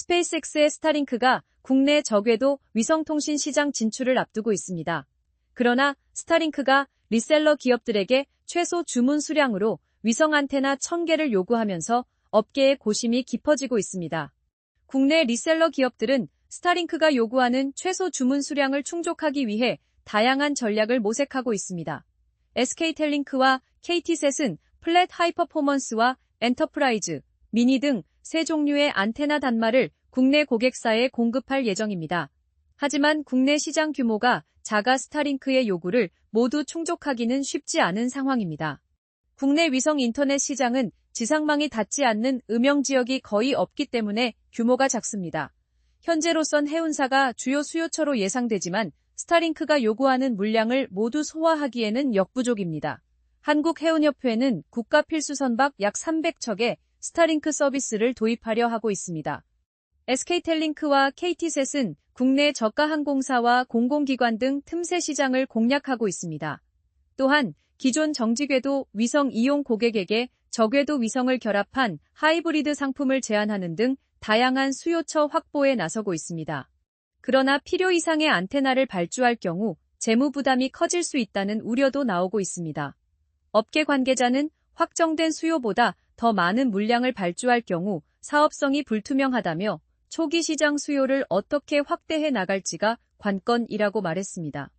스페이스X의 스타링크가 국내 저궤도 위성통신 시장 진출을 앞두고 있습니다. 그러나 스타링크가 리셀러 기업들에게 최소 주문 수량으로 위성 안테나 1000개를 요구하면서 업계의 고심이 깊어지고 있습니다. 국내 리셀러 기업들은 스타링크가 요구하는 최소 주문 수량을 충족하기 위해 다양한 전략을 모색하고 있습니다. SK텔링크와 KT셋은 플랫 하이퍼포먼스와 엔터프라이즈, 미니 등 세 종류의 안테나 단말을 국내 고객사에 공급할 예정입니다. 하지만 국내 시장 규모가 자가 스타링크의 요구를 모두 충족하기는 쉽지 않은 상황입니다. 국내 위성 인터넷 시장은 지상망이 닿지 않는 음영 지역이 거의 없기 때문에 규모가 작습니다. 현재로선 해운사가 주요 수요처로 예상되지만 스타링크가 요구하는 물량을 모두 소화하기에는 역부족입니다. 한국해운협회는 국가 필수 선박 약 300척에 스타링크 서비스를 도입하려 하고 있습니다. SK텔링크와 KT셋은 국내 저가 항공사와 공공기관 등 틈새 시장을 공략하고 있습니다. 또한 기존 정지궤도 위성 이용 고객에게 저궤도 위성을 결합한 하이브리드 상품을 제안하는 등 다양한 수요처 확보에 나서고 있습니다. 그러나 필요 이상의 안테나를 발주할 경우 재무 부담이 커질 수 있다는 우려도 나오고 있습니다. 업계 관계자는 확정된 수요보다 더 많은 물량을 발주할 경우 사업성이 불투명하다며 초기 시장 수요를 어떻게 확대해 나갈지가 관건이라고 말했습니다.